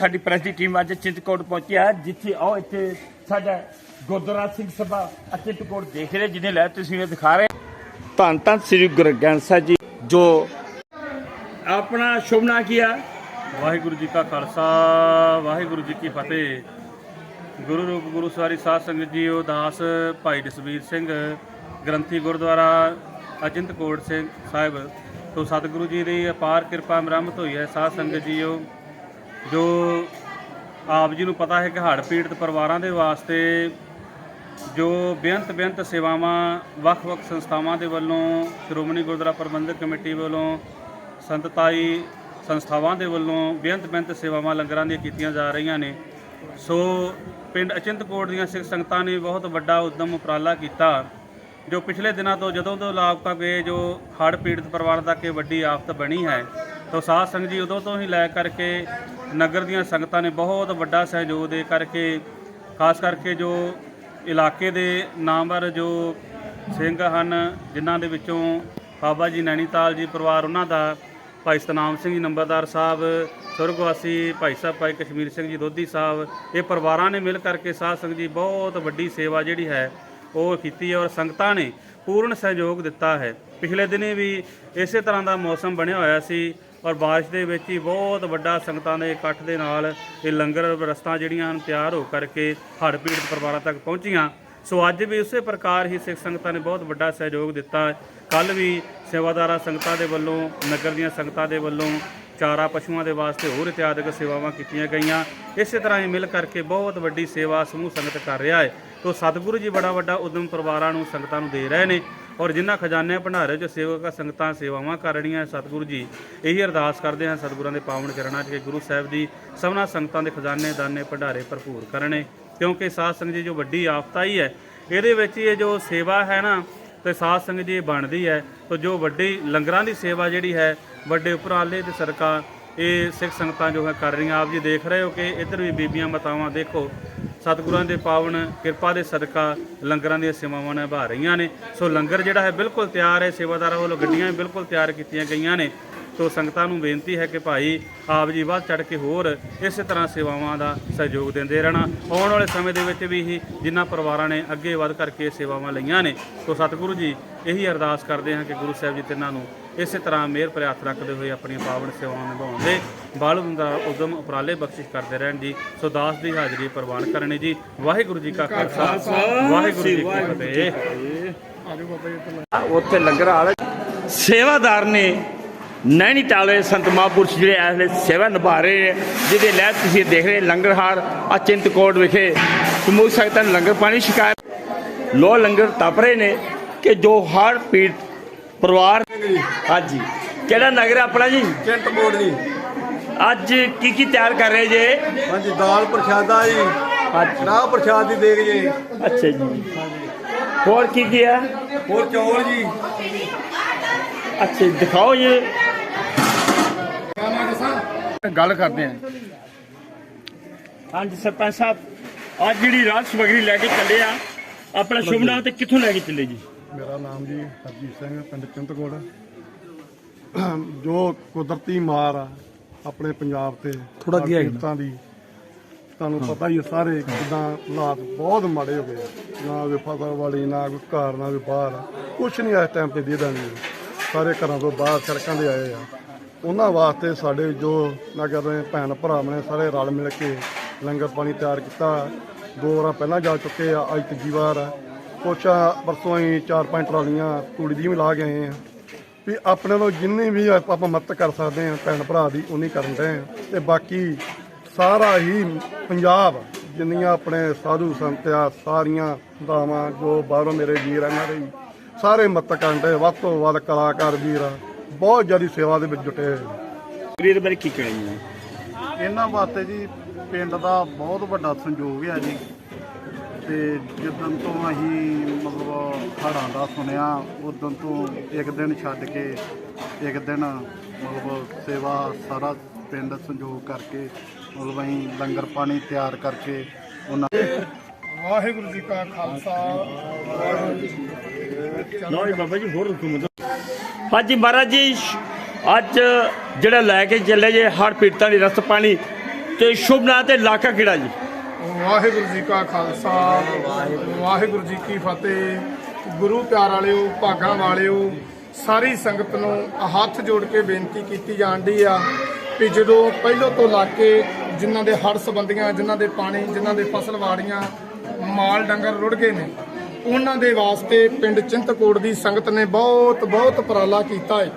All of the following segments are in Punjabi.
ਸਾਡੀ ਪ੍ਰੈਸ ਦੀ ਟੀਮ ਅੱਜ ਚਿੰਤਕੋਟ ਪਹੁੰਚਿਆ ਜਿੱਥੇ ਆਓ ਇੱਥੇ ਸਾਡਾ ਗੁਰਦੁਆਰਾ ਸਿੰਘ ਸਭਾ ਅਚਿੰਤਕੋਟ ਦੇਖ ਰਹੇ ਜਿਹਨੇ ਲੈ ਤੁਸੀਂ ਦਿਖਾ ਰਹੇ ਧੰਨ ਧੰਨ ਸ੍ਰੀ ਗੁਰੂ ਗ੍ਰੰਥ ਸਾਹਿਬ ਜੀ, ਜੋ ਆਪਣਾ ਸ਼ੁਭਨਾ ਕੀ ਆ? ਵਾਹਿਗੁਰੂ ਜੀ ਕਾ ਖਾਲਸਾ, ਵਾਹਿਗੁਰੂ ਜੀ ਕੀ ਫਤਿਹ। ਗੁਰੂ ਰੂਪ ਗੁਰੂ ਸਵਾਰੀ ਸਾਧ ਸੰਗਤ ਜੀਓ ਦਾਸ ਭਾਈ ਜਸਵੀਰ ਸਿੰਘ, ਗ੍ਰੰਥੀ ਗੁਰਦੁਆਰਾ ਅਚਿੰਤਕੋਟ ਸਿੰਘ ਸਾਹਿਬ, ਤੋਂ ਸਤਿਗੁਰੂ ਜੀ ਦੀ ਅਪਾਰ ਕਿਰਪਾ ਮਰਮਤ ਹੋਈ ਹੈ। ਸਾਧ ਸੰਗਤ ਜੀਓ ਜੋ ਆਪ ਜੀ ਨੂੰ ਪਤਾ ਹੈ ਕਿ ਹੜ੍ਹ ਪੀੜਤ ਪਰਿਵਾਰਾਂ ਦੇ ਵਾਸਤੇ ਜੋ ਬੇਅੰਤ ਬੇਅੰਤ ਸੇਵਾਵਾਂ ਵੱਖ-ਵੱਖ ਸੰਸਥਾਵਾਂ ਦੇ ਵੱਲੋਂ, ਸ਼੍ਰੋਮਣੀ ਗੁਰਦੁਆਰਾ ਪ੍ਰਬੰਧਕ ਕਮੇਟੀ ਵੱਲੋਂ ਸੰਤਤਾਈ ਸੰਸਥਾਵਾਂ ਦੇ ਵੱਲੋਂ ਬੇਅੰਤ ਬੇਅੰਤ ਸੇਵਾਵਾਂ ਲੰਗਰਾਂ ਦੀਆਂ ਕੀਤੀਆਂ ਜਾ ਰਹੀਆਂ ਨੇ। ਸੋ ਪਿੰਡ ਅਚਿੰਤਕੋਟ ਦੀਆਂ ਸਿੱਖ ਸੰਗਤਾਂ ਨੇ ਬਹੁਤ ਵੱਡਾ ਉਦਮ ਉਪਰਾਲਾ ਕੀਤਾ, ਜੋ ਪਿਛਲੇ ਦਿਨਾਂ ਤੋਂ ਜਦੋਂ ਤੋਂ ਲਾਪਤਾ ਗਏ ਜੋ ਹੜ੍ਹ ਪੀੜਤ ਪਰਿਵਾਰਾਂ ਤੱਕ ਇਹ ਵੱਡੀ ਆਫਤ ਬਣੀ ਹੈ, ਤਾਂ ਸਾਧ ਸੰਗਤ ਜੀ ਉਦੋਂ ਤੋਂ ਹੀ ਲੈ ਕਰਕੇ ਨਗਰ ਦੀਆਂ ਸੰਗਤਾਂ ਨੇ ਬਹੁਤ ਵੱਡਾ ਸਹਿਯੋਗ ਦੇ ਕਰਕੇ, ਖਾਸ ਕਰਕੇ ਜੋ ਇਲਾਕੇ ਦੇ ਨਾਮਵਰ ਜੋ ਸਿੰਘ ਹਨ, ਜਿਨ੍ਹਾਂ ਦੇ ਵਿੱਚੋਂ ਬਾਬਾ ਜੀ ਨੈਣੀਤਾਲ ਜੀ ਪਰਿਵਾਰ, ਉਹਨਾਂ ਦਾ ਭਾਈ ਸਤਨਾਮ ਸਿੰਘ ਜੀ, ਨੰਬਰਦਾਰ ਸਾਹਿਬ, ਸੁਰਗਵਾਸੀ ਭਾਈ ਸਾਹਿਬ, ਭਾਈ ਕਸ਼ਮੀਰ ਸਿੰਘ ਜੀ, ਦੋਧੀ ਸਾਹਿਬ, ਇਹ ਪਰਿਵਾਰਾਂ ਨੇ ਮਿਲ ਕਰਕੇ ਸਾਧ ਸੰਗਤ ਜੀ ਬਹੁਤ ਵੱਡੀ ਸੇਵਾ ਜਿਹੜੀ ਹੈ ਉਹ ਕੀਤੀ ਹੈ ਔਰ ਸੰਗਤਾਂ ਨੇ ਪੂਰਨ ਸਹਿਯੋਗ ਦਿੱਤਾ ਹੈ। ਪਿਛਲੇ ਦਿਨੇ ਵੀ ਇਸੇ ਤਰ੍ਹਾਂ ਦਾ ਮੌਸਮ ਬਣਿਆ ਹੋਇਆ ਸੀ। ਔਰ ਬਾਰਿਸ਼ ਦੇ ਵਿੱਚ ਹੀ ਬਹੁਤ ਵੱਡਾ ਸੰਗਤਾਂ ਦੇ ਇਕੱਠ ਦੇ ਨਾਲ ਇਹ ਲੰਗਰ ਰਸਤਾ ਜਿਹੜੀਆਂ ਹਨ ਤਿਆਰ ਹੋ ਕਰਕੇ ਹੜ੍ਹ ਪੀੜਤ ਪਰਿਵਾਰਾਂ ਤੱਕ ਪਹੁੰਚੀਆਂ। ਸੋ ਅੱਜ ਵੀ ਉਸੇ ਪ੍ਰਕਾਰ ਹੀ ਸਿੱਖ ਸੰਗਤਾਂ ਨੇ ਬਹੁਤ ਵੱਡਾ ਸਹਿਯੋਗ ਦਿੱਤਾ। ਕੱਲ ਵੀ ਸੇਵਾਦਾਰਾਂ ਸੰਗਤਾਂ ਦੇ ਵੱਲੋਂ, ਨਗਰ ਦੀਆਂ ਸੰਗਤਾਂ ਦੇ ਵੱਲੋਂ ਚਾਰਾ ਪਸ਼ੂਆਂ ਦੇ ਵਾਸਤੇ ਹੋਰ ਇਤਿਆਦਿਕ ਸੇਵਾਵਾਂ ਕੀਤੀਆਂ ਗਈਆਂ। ਇਸੇ ਤਰ੍ਹਾਂ ਹੀ ਮਿਲ ਕਰਕੇ ਬਹੁਤ ਵੱਡੀ ਸੇਵਾ ਸਮੂਹ ਸੰਗਤ ਕਰ ਰਿਹਾ ਹੈ। ਤੋ ਸਤਿਗੁਰੂ ਜੀ ਬੜਾ ਵੱਡਾ ਉਦਮ ਪਰਿਵਾਰਾਂ ਨੂੰ ਸੰਗਤਾਂ ਨੂੰ ਦੇ ਰਹੇ ਨੇ। ਔਰ ਜਿਨ੍ਹਾਂ ਖਜ਼ਾਨੇ ਭੰਡਾਰੇ 'ਚ ਸੇਵਕ ਸੰਗਤਾਂ ਸੇਵਾਵਾਂ ਕਰ ਰਹੀਆਂ ਸਤਿਗੁਰੂ ਜੀ, ਇਹੀ ਅਰਦਾਸ ਕਰਦੇ ਹਾਂ ਸਤਿਗੁਰਾਂ ਦੇ ਪਾਵਨ ਚਰਨਾਂ 'ਚ ਕਿ ਗੁਰੂ ਸਾਹਿਬ ਜੀ ਸਭਨਾ ਸੰਗਤਾਂ ਦੇ ਖਜ਼ਾਨੇ ਦਾਨੇ ਭੰਡਾਰੇ ਭਰਪੂਰ ਕਰਨੇ, ਕਿਉਂਕਿ ਸਾਧ ਸੰਗਤ ਜੀ ਜੋ ਵੱਡੀ ਆਫਤ ਆਈ ਹੈ, ਇਹਦੇ ਵਿੱਚ ਇਹ ਜੋ ਸੇਵਾ ਹੈ ਨਾ, ਤੇ ਸਾਧ ਸੰਗਤ ਜੀ ਇਹ ਬਣਦੀ ਹੈ, ਤਾਂ ਜੋ ਵੱਡੀ ਲੰਗਰਾਂ ਦੀ ਸੇਵਾ ਜਿਹੜੀ ਹੈ, ਵੱਡੇ ਉਪਰਾਲੇ ਤੇ ਸਰਕਾਰ ਇਹ ਸਿੱਖ ਸੰਗਤਾਂ ਜੋ ਹੈ ਕਰ ਰਹੀਆਂ, ਆਪ ਜੀ ਦੇਖ ਰਹੇ ਹੋ ਕਿ ਇੱਧਰ ਵੀ ਬੀਬੀਆਂ ਮਾਤਾਵਾਂ ਦੇਖੋ ਸਤਿਗੁਰਾਂ ਦੇ ਪਾਵਨ ਕਿਰਪਾ ਦੇ ਸਦਕਾ ਲੰਗਰਾਂ ਦੀਆਂ ਸੇਵਾਵਾਂ ਨਿਭਾ ਰਹੀਆਂ ਨੇ। ਸੋ ਲੰਗਰ ਜਿਹੜਾ ਹੈ ਬਿਲਕੁਲ ਤਿਆਰ ਹੈ, ਸੇਵਾਦਾਰਾਂ ਵੱਲੋਂ ਗੱਡੀਆਂ ਵੀ ਬਿਲਕੁਲ ਤਿਆਰ ਕੀਤੀਆਂ ਗਈਆਂ ਨੇ। ਸੋ ਸੰਗਤਾਂ ਨੂੰ ਬੇਨਤੀ ਹੈ ਕਿ ਭਾਈ ਆਪ ਜੀ ਵੱਧ ਚੜ ਕੇ ਹੋਰ ਇਸੇ ਤਰ੍ਹਾਂ ਸੇਵਾਵਾਂ ਦਾ ਸਹਿਯੋਗ ਦਿੰਦੇ ਰਹਿਣਾ। ਆਉਣ ਵਾਲੇ ਸਮੇਂ ਦੇ ਵਿੱਚ ਵੀ ਹੀ ਜਿਨ੍ਹਾਂ ਪਰਿਵਾਰਾਂ ਨੇ ਅੱਗੇ ਵੱਧ ਕਰਕੇ ਸੇਵਾਵਾਂ ਲਈਆਂ ਨੇ, ਸੋ ਸਤਿਗੁਰੂ ਜੀ ਇਹੀ ਅਰਦਾਸ ਕਰਦੇ ਹਾਂ ਕਿ ਗੁਰੂ ਸਾਹਿਬ ਜੀ ਤਿੰਨਾਂ ਨੂੰ ਇਸੇ ਤਰ੍ਹਾਂ ਮਿਹਰ ਭਰੇ ਰੱਖਦੇ ਹੋਏ ਆਪਣੀਆਂ ਪਾਵਨ ਸੇਵਾਵਾਂ ਨਿਭਾਉਣ ਦੇ ਬਾਲ ਦਾ ਉਦਮ ਉਪਰਾਲੇ ਬਖਸ਼ਿਸ਼ ਕਰਦੇ ਰਹਿਣ ਜੀ। ਸੋ ਦਾਸ ਦੀ ਹਾਜ਼ਰੀ ਪ੍ਰਵਾਨ ਕਰਨੀ ਜੀ। ਵਾਹਿਗੁਰੂ ਜੀ ਕਾ ਖਾਲਸਾ, ਵਾਹਿਗੁਰੂ ਜੀ ਕੀ ਫਤਿਹ। ਉੱਥੇ ਲੰਗਰ ਵਾਲੇ ਸੇਵਾਦਾਰ ਨੇ ਨੈਣੀਤਾਲ ਦੇ ਸੰਤ ਮਹਾਂਪੁਰਸ਼ ਜਿਹੜੇ ਇਸ ਵੇਲੇ ਸੇਵਾ ਨਿਭਾ ਰਹੇ ਨੇ ਜਿਹਦੇ ਲੈ ਤੁਸੀਂ ਦੇਖ ਰਹੇ ਲੰਗਰਹਾਰ ਆ ਚਿੰਤਕੋਟ ਵਿਖੇ। ਸਮੂਹ ਸੰਗਤਾਂ ਨੂੰ ਲੰਗਰ ਪਾਣੀ ਛਕਾਇਆ ਲੋ ਲੰਗਰ ਤਪ ਰਹੇ ਨੇ ਕਿ ਜੋ ਹੜ ਪੀੜ ਪਰਿਵਾਰ ਹਾਂਜੀ। ਕਿਹੜਾ ਨਗਰ ਆਪਣਾ ਜੀ? ਚਿੰਟ ਬੋਰਡ ਜੀ। ਅੱਜ ਕੀ ਕੀ ਤਿਆਰ ਕਰ ਰਹੇ ਜੇ? ਹਾਂਜੀ ਦਾਲ ਪ੍ਰਸ਼ਾਦਾ ਜੀ। ਕੜਾਹ ਪ੍ਰਸ਼ਾਦ ਦੀ ਦੇਗ ਜੀ। ਅੱਛਾ ਜੀ। ਹੋਰ ਕੀ ਕੀ ਹੈ? ਹੋਰ ਚੌਲ ਜੀ। ਅੱਛਾ ਦਿਖਾਓ ਜੀ। ਗੱਲ ਕਰਦੇ ਆ। ਹਾਂਜੀ ਸਰਪੰਚ ਸਾਹਿਬ ਅੱਜ ਜਿਹੜੀ ਰਾਤ ਸਮਗਰੀ ਲੈ ਕੇ ਚੱਲੇ ਆ ਆਪਣਾ ਸ਼ੁਭ ਨਾਮ ਤੇ ਕਿੱਥੋਂ ਲੈ ਕੇ ਚੱਲੇ ਜੀ? ਮੇਰਾ ਨਾਮ ਜੀ ਹਰਜੀਤ ਸਿੰਘ ਪਿੰਡ ਚਿੰਤਕੋਟ। ਜੋ ਕੁਦਰਤੀ ਮਾਰ ਆ ਆਪਣੇ ਪੰਜਾਬ ਤੇ ਥੋੜਾ ਗਿਆ ਦੀ ਤੁਹਾਨੂੰ ਪਤਾ ਹੀ ਸਾਰੇ ਕਿਦਾਂ ਹਾਲਾਤ ਬਹੁਤ ਮਾੜੇ ਹੋ ਗਏ ਆ। ਨਾ ਕੋਈ ਫਸਲ ਵਾਲੀ ਨਾ ਕੋਈ ਘਰ ਨਾ ਕੋਈ ਬਾਹਰ ਕੁਛ ਨਹੀਂ ਇਸ ਟਾਈਮ ਤੇ ਦੇਦਾ ਨਹੀਂ ਸਾਰੇ ਘਰਾਂ ਤੋਂ ਬਾਹਰ ਸੜਕਾਂ ਤੇ ਆਏ ਆ। ਉਹਨਾਂ ਵਾਸਤੇ ਸਾਡੇ ਜੋ ਨਗਰ ਦੇ ਭੈਣ ਭਰਾ ਨੇ ਸਾਰੇ ਰਲ ਮਿਲ ਕੇ ਲੰਗਰ ਪਾਣੀ ਤਿਆਰ ਕੀਤਾ। ਦੋ ਵਾਰਾਂ ਪਹਿਲਾਂ ਜਾ ਚੁੱਕੇ ਆ ਅੱਜ ਤੀਜੀ ਵਾਰ। ਆ ਕੁਛ ਪਰਸੋਂ ਹੀ ਚਾਰ ਪੰਜ ਟਰਾਲੀਆਂ ਤੂੜੀ ਦੀ ਵੀ ਲਾ ਗਏ ਆਏ ਆ। ਵੀ ਆਪਣੇ ਨੂੰ ਜਿੰਨੀ ਵੀ ਆਪਾਂ ਮਦਦ ਕਰ ਸਕਦੇ ਆ ਭੈਣ ਭਰਾ ਦੀ ਉਨੀ ਕਰਨ ਦੇ ਆ। ਤੇ ਬਾਕੀ ਸਾਰਾ ਹੀ ਪੰਜਾਬ ਜਿੰਨੀਆਂ ਆਪਣੇ ਸਾਧੂ ਸੰਤ ਆ ਸਾਰੀਆਂ ਦਾਵਾਂ ਜੋ ਬਾਹਰੋਂ ਮੇਰੇ ਵੀਰ ਇਹਨਾਂ ਦੇ ਸਾਰੇ ਮਦਦ ਕਰਨ ਦੇ ਵੱਧ ਤੋਂ ਵੱਧ ਕਲਾਕਾਰ ਵੀਰ ਆ, ਬਹੁਤ ਜ਼ਿਆਦਾ ਸੇਵਾ ਦੇ ਵਿੱਚ ਜੁਟੇ ਹੋਏ ਨੇ। ਵੀਰ ਬਾਰੇ ਕੀ ਕਹਿਣੀ ਹੈ ਇਹਨਾਂ ਵਾਸਤੇ ਜੀ ਪਿੰਡ ਦਾ ਬਹੁਤ ਵੱਡਾ ਸੰਯੋਗ ਹੈ ਜੀ। ਤੇ ਜਿੱਦਣ ਤੋਂ ਅਸੀਂ ਮਤਲਬ ਹੜ੍ਹਾਂ ਦਾ ਸੁਣਿਆ ਉਦੋਂ ਤੋਂ ਇੱਕ ਦਿਨ ਛੱਡ ਕੇ ਇੱਕ ਦਿਨ ਮਤਲਬ ਸੇਵਾ ਸਾਰਾ ਪਿੰਡ ਸੰਯੋਗ ਕਰਕੇ ਮਤਲਬ ਅਸੀਂ ਲੰਗਰ ਪਾਣੀ ਤਿਆਰ ਕਰਕੇ ਉਹਨਾਂ ਵਾਹਿਗੁਰੂ ਜੀ ਕਾ ਖਾਲਸਾ ਲਓ ਜੀ ਬਾਬਾ ਜੀ ਹੋਰ ਹੁਕਮ ਹਾਂਜੀ ਮਹਾਰਾਜ ਜੀ, ਅੱਜ ਜਿਹੜਾ ਲੈ ਕੇ ਚੱਲੇ ਜੇ ਹੜ ਪੀੜਤਾਂ ਦੀ ਰਸਤ ਪਾਣੀ, ਤੇ ਸ਼ੁਭ ਨਾਂ ਤੇ ਇਲਾਕਾ ਕਿਹੜਾ ਜੀ? ਵਾਹਿਗੁਰੂ ਜੀ ਕਾ ਖਾਲਸਾ, ਵਾਹਿਗੁਰੂ ਜੀ ਕੀ ਫਤਿਹ। ਗੁਰੂ ਪਿਆਰ ਵਾਲਿਓ, ਭਾਗਾਂ ਵਾਲਿਓ, ਸਾਰੀ ਸੰਗਤ ਨੂੰ ਹੱਥ ਜੋੜ ਕੇ ਬੇਨਤੀ ਕੀਤੀ ਜਾਂਦੀ ਆ ਕਿ ਜਦੋਂ ਪਹਿਲੋਂ ਤੋਂ ਲਾ ਕੇ ਜਿਨ੍ਹਾਂ ਦੇ ਹੜ ਸੰਬੰਧੀਆਂ, ਜਿਨ੍ਹਾਂ ਦੇ ਪਾਣੀ, ਜਿਨ੍ਹਾਂ ਦੇ ਫਸਲ ਵਾੜੀਆਂ, ਮਾਲ ਡੰਗਰ ਰੁੜ ਗਏ ਨੇ ਉਹਨਾਂ ਦੇ ਵਾਸਤੇ ਪਿੰਡ ਚਿੰਤਕੋਟ ਦੀ ਸੰਗਤ ਨੇ ਬਹੁਤ ਬਹੁਤ ਉਪਰਾਲਾ ਕੀਤਾ ਹੈ।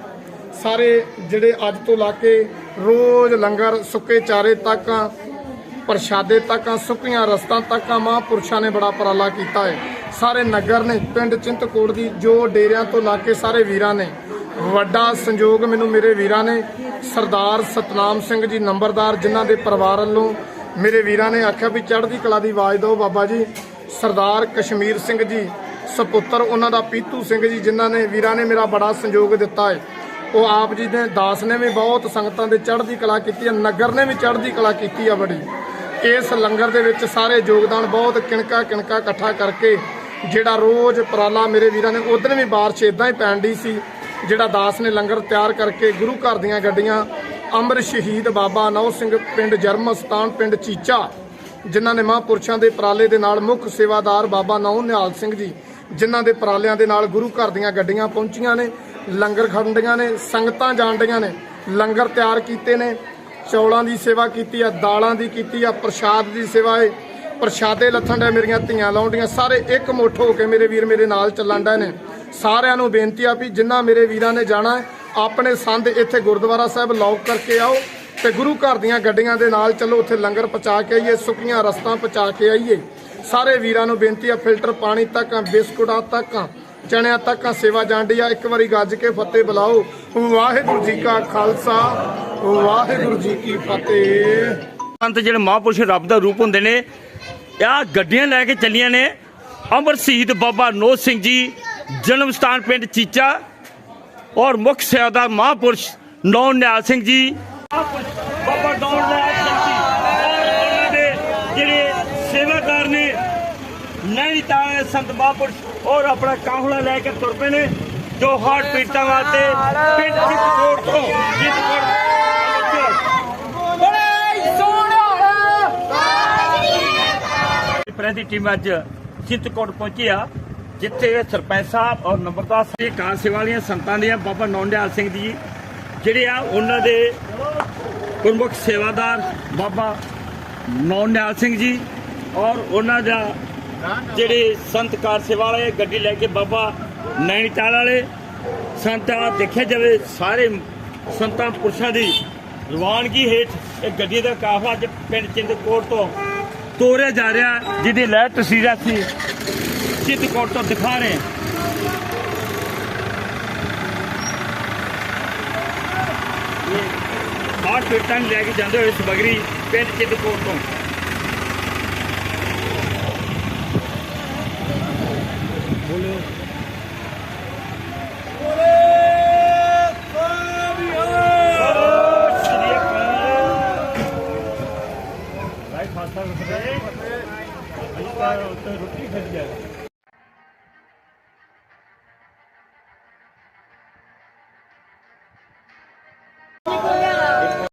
ਸਾਰੇ ਜਿਹੜੇ ਅੱਜ ਤੋਂ ਲਾ ਕੇ ਰੋਜ਼ ਲੰਗਰ ਸੁੱਕੇ ਚਾਰੇ ਤੱਕ, ਪ੍ਰਸ਼ਾਦੇ ਤੱਕ, ਸੁੱਕੀਆਂ ਰਸਤਾਂ ਤੱਕ ਮਹਾਂਪੁਰਸ਼ਾਂ ਨੇ ਬੜਾ ਉਪਰਾਲਾ ਕੀਤਾ ਹੈ। ਸਾਰੇ ਨਗਰ ਨੇ, ਪਿੰਡ ਚਿੰਤਕੋਟ ਦੀ ਜੋ ਡੇਰਿਆਂ ਤੋਂ ਲਾ ਕੇ ਸਾਰੇ ਵੀਰਾਂ ਨੇ, ਵੱਡਾ ਸੰਯੋਗ ਮੈਨੂੰ ਮੇਰੇ ਵੀਰਾਂ ਨੇ, ਸਰਦਾਰ ਸਤਨਾਮ ਸਿੰਘ ਜੀ ਨੰਬਰਦਾਰ ਜਿਨ੍ਹਾਂ ਦੇ ਪਰਿਵਾਰ ਵੱਲੋਂ ਮੇਰੇ ਵੀਰਾਂ ਨੇ ਆਖਿਆ ਵੀ ਚੜ੍ਹਦੀ ਕਲਾ ਦੀ ਆਵਾਜ਼ ਦਿਓ ਬਾਬਾ ਜੀ। ਸਰਦਾਰ ਕਸ਼ਮੀਰ ਸਿੰਘ ਜੀ, ਸਪੁੱਤਰ ਉਹਨਾਂ ਦਾ ਪੀਤੂ ਸਿੰਘ ਜੀ, ਜਿਨ੍ਹਾਂ ਨੇ ਵੀਰਾਂ ਨੇ ਮੇਰਾ ਬੜਾ ਸੰਯੋਗ ਦਿੱਤਾ ਹੈ। ਉਹ ਆਪ ਜੀ ਦੇ ਦਾਸ ਨੇ ਵੀ ਬਹੁਤ ਸੰਗਤਾਂ ਦੇ ਚੜ੍ਹਦੀ ਕਲਾ ਕੀਤੀ ਹੈ, ਨਗਰ ਨੇ ਵੀ ਚੜ੍ਹਦੀ ਕਲਾ ਕੀਤੀ ਆ ਬੜੀ। ਇਸ ਲੰਗਰ ਦੇ ਵਿੱਚ ਸਾਰੇ ਯੋਗਦਾਨ ਬਹੁਤ ਕਿਣਕਾ ਕਿਣਕਾ ਇਕੱਠਾ ਕਰਕੇ ਜਿਹੜਾ ਰੋਜ਼ ਉਪਰਾਲਾ ਮੇਰੇ ਵੀਰਾਂ ਨੇ ਉਧਰ ਵੀ ਬਾਰਿਸ਼ ਇਦਾਂ ਹੀ ਪੈਣ ਦੀ ਸੀ, ਜਿਹੜਾ ਦਾਸ ਨੇ ਲੰਗਰ ਤਿਆਰ ਕਰਕੇ ਗੁਰੂ ਘਰ ਦੀਆਂ ਗੱਡੀਆਂ ਅੰਮ੍ਰਿਤ ਸ਼ਹੀਦ ਬਾਬਾ ਨੌ ਸਿੰਘ ਪਿੰਡ ਜਰਮਸਤਾਨ ਪਿੰਡ ਚੀਚਾ ਜਿਨ੍ਹਾਂ ਨੇ ਮਹਾਂਪੁਰਸ਼ਾਂ ਦੇ ਉਪਰਾਲੇ ਦੇ ਨਾਲ ਮੁੱਖ ਸੇਵਾਦਾਰ ਬਾਬਾ ਨੌ ਨਿਹਾਲ ਸਿੰਘ ਜੀ, ਜਿਨ੍ਹਾਂ ਦੇ ਉਪਰਾਲਿਆਂ ਦੇ ਨਾਲ ਗੁਰੂ ਘਰ ਦੀਆਂ ਗੱਡੀਆਂ ਪਹੁੰਚੀਆਂ ਨੇ, ਲੰਗਰ ਖੰਡੀਆਂ ਨੇ, ਸੰਗਤਾਂ ਜਾਣਦੀਆਂ ਨੇ, ਲੰਗਰ ਤਿਆਰ ਕੀਤੇ ਨੇ, ਚੌਲਾਂ ਦੀ ਸੇਵਾ ਕੀਤੀ ਆ, ਦਾਲਾਂ ਦੀ ਕੀਤੀ ਆ, ਪ੍ਰਸ਼ਾਦ ਦੀ ਸੇਵਾ ਏ, ਪ੍ਰਸ਼ਾਦੇ ਲੱਥਣ ਦੇ ਮੇਰੀਆਂ ਧੀਆਂ ਲਾਉਂਦੀਆਂ ਸਾਰੇ ਇੱਕ ਮੁੱਠ ਹੋ ਕੇ ਮੇਰੇ ਵੀਰ ਮੇਰੇ ਨਾਲ ਚੱਲਣ ਡੇ ਨੇ। ਸਾਰਿਆਂ ਨੂੰ ਬੇਨਤੀ ਆ ਵੀ ਜਿੰਨਾ ਮੇਰੇ ਵੀਰਾਂ ਨੇ ਜਾਣਾ, ਆਪਣੇ ਸੰਦ ਇੱਥੇ ਗੁਰਦੁਆਰਾ ਸਾਹਿਬ ਲੌਕ ਕਰਕੇ ਆਓ ਤੇ ਗੁਰੂ ਘਰ ਦੀਆਂ ਗੱਡੀਆਂ ਦੇ ਨਾਲ ਚੱਲੋ, ਉੱਥੇ ਲੰਗਰ ਪਹੁੰਚਾ ਕੇ ਆਈਏ, ਸੁੱਕੀਆਂ ਰਸਤਾਂ ਪਹੁੰਚਾ ਕੇ ਆਈਏ। ਸਾਰੇ ਵੀਰਾਂ ਨੂੰ ਬੇਨਤੀ ਆ, ਫਿਲਟਰ ਪਾਣੀ ਤੱਕ ਬਿਸਕੁਟਾਂ ਤੱਕ ਚਣਿਆਂ ਤੱਕ ਸੇਵਾ ਜਾਂਦੀ ਆ। ਇੱਕ ਵਾਰੀ ਗੱਜ ਕੇ ਫਤਿਹ ਬੁਲਾਓ। ਵਾਹਿਗੁਰੂ ਜੀ ਕਾ ਖਾਲਸਾ, ਵਾਹਿਗੁਰੂ ਜੀ ਕੀ ਫਤਿਹ। ਸੰਤ ਜਿਹੜੇ ਮਹਾਂਪੁਰਸ਼ ਰੱਬ ਦਾ ਰੂਪ ਹੁੰਦੇ ਨੇ ਆ ਗੱਡੀਆਂ ਲੈ ਕੇ ਚੱਲੀਆਂ ਨੇ। ਅਮਰ ਸ਼ਹੀਦ ਬਾਬਾ ਨੋਦ ਸਿੰਘ ਜੀ, ਜਨਮ ਸਥਾਨ ਪਿੰਡ ਚੀਚਾ, ਔਰ ਮੁੱਖ ਸੇਵਾਦਾਰ ਮਹਾਂਪੁਰਸ਼ ਨੌ ਨਿਹਾਲ ਸਿੰਘ ਜੀ ਬਾਬਾ ਔਰ ਉਹਨਾਂ ਦੇ ਜਿਹੜੇ ਸੇਵਾਦਾਰ ਨੇ ਨੈਣੀਤਾਲ ਸੰਤ ਮਹਾਂਪੁਰਸ਼ ਔਰ ਆਪਣਾ ਕਾਫਲਾ ਲੈ ਕੇ ਤੁਰ ਪਏ ਨੇ ਜੋ ਹਾਰਟ ਪੀੜਤਾਂ ਵਾਸਤੇ ਪਿੰਡ ਚਿੱਤਕੋਟ ਤੋਂ ਚਿੱਤਕੋਟ ਪ੍ਰੈਸ ਦੀ ਟੀਮ ਅੱਜ ਚਿੰਤਕੋਟ ਪਹੁੰਚੀ ਆ ਜਿੱਥੇ ਸਰਪੰਚ ਸਾਹਿਬ ਔਰ ਨੰਬਰਦਾਰ ਸਿੰਘ ਕਾਰ ਸੇਵਾ ਵਾਲੀਆਂ ਸੰਤਾਂ ਦੀਆਂ ਬਾਬਾ ਨੌਂਡਿਆਲ ਸਿੰਘ ਜੀ ਜਿਹੜੇ ਆ ਉਹਨਾਂ ਦੇ ਪ੍ਰਮੁੱਖ ਸੇਵਾਦਾਰ ਬਾਬਾ ਨੌਂਡਿਆਲ ਸਿੰਘ ਜੀ ਔਰ ਉਹਨਾਂ ਦਾ ਜਿਹੜੇ ਸੰਤ ਕਾਰ ਸੇਵਾ ਵਾਲੇ, ਗੱਡੀ ਲੈ ਕੇ ਬਾਬਾ ਨੈਣੀਤਾਲ ਵਾਲੇ, ਸੰਤਾਂ ਦੇਖਿਆ ਜਾਵੇ ਸਾਰੇ ਸੰਤਾਂ ਪੁਰਸ਼ਾਂ ਦੀ ਰਵਾਨਗੀ ਹੇਠ ਇਹ ਗੱਡੀ ਦਾ ਕਾਫਲਾ ਅੱਜ ਪਿੰਡ ਚਿੰਦਕੋਟ ਤੋਂ ਤੋਰਿਆ ਜਾ ਰਿਹਾ, ਜਿਹਦੀ ਲੈ ਤਸਵੀਰਾਂ ਸੀ ਚਿੰਦਕੋਟ ਤੋਂ ਦਿਖਾ ਰਹੇ 8 ਫੀਟ ਤੱਕ ਲੈ ਕੇ ਜਾਂਦੇ ਹੋਏ ਸਮਗਰੀ ਪਿੰਡ ਚਿੱਤਕੋਟ ਤੋਂ ਬੋਲੋ ਰੋਟੀ ਖਾਈ ਜਾਏ